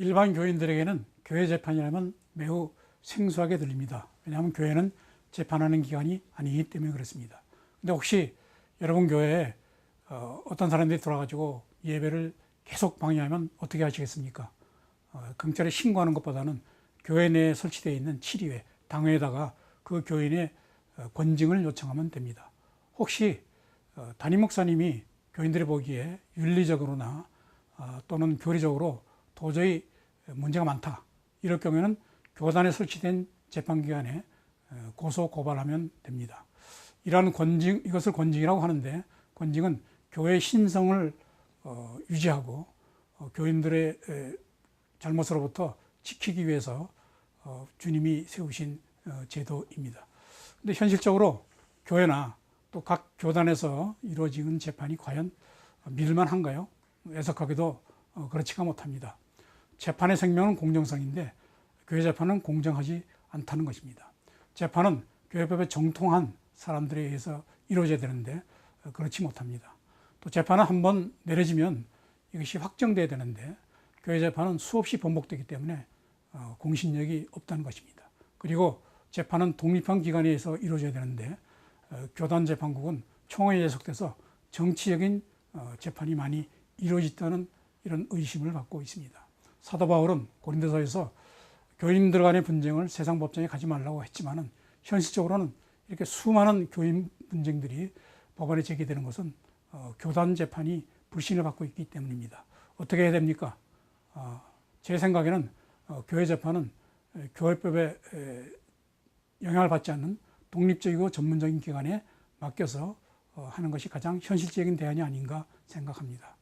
일반 교인들에게는 교회 재판이라면 매우 생소하게 들립니다. 왜냐하면 교회는 재판하는 기관이 아니기 때문에 그렇습니다. 근데 혹시 여러분 교회에 어, 어떤 사람들이 돌아가지고 예배를 계속 방해하면 어떻게 하시겠습니까? 어, 경찰에 신고하는 것보다는 교회 내에 설치되어 있는 치리회, 당회에다가 그 교인의 어, 권징을 요청하면 됩니다. 혹시 어, 담임 목사님이 교인들이 보기에 윤리적으로나 어, 또는 교리적으로 도저히 문제가 많다. 이럴 경우에는 교단에 설치된 재판기관에 어, 고소 고발하면 됩니다. 이러한 권징 이것을 권징이라고 하는데 권징은 교회 신성을 어, 유지하고 어, 교인들의 에, 잘못으로부터 지키기 위해서 어, 주님이 세우신 어, 제도입니다. 근데 현실적으로 교회나 또 각 교단에서 이루어지는 재판이 과연 믿을만한가요? 애석하게도 어, 그렇지가 못합니다. 재판의 생명은 공정성인데 교회 재판은 공정하지 않다는 것입니다. 재판은 교회법에 정통한 사람들에 의해서 이루어져야 되는데 어, 그렇지 못합니다. 또 재판은 한 번 내려지면 이것이 확정돼야 되는데 교회 재판은 수없이 번복되기 때문에 어, 공신력이 없다는 것입니다. 그리고 재판은 독립한 기관에 의해서 이루어져야 되는데 어, 교단 재판국은 총회에 예속돼서 정치적인 어, 재판이 많이 이루어졌다는 이런 의심을 받고 있습니다. 사도 바울은 고린도서에서 교인들 간의 분쟁을 세상 법정에 가지 말라고 했지만은 현실적으로는 이렇게 수많은 교인 분쟁들이 법원에 제기되는 것은 어, 교단 재판이 불신을 받고 있기 때문입니다. 어떻게 해야 됩니까? 어, 제 생각에는 어, 교회 재판은 에, 교회법에 에, 영향을 받지 않는 독립적이고 전문적인 기관에 맡겨서 어, 하는 것이 가장 현실적인 대안이 아닌가 생각합니다.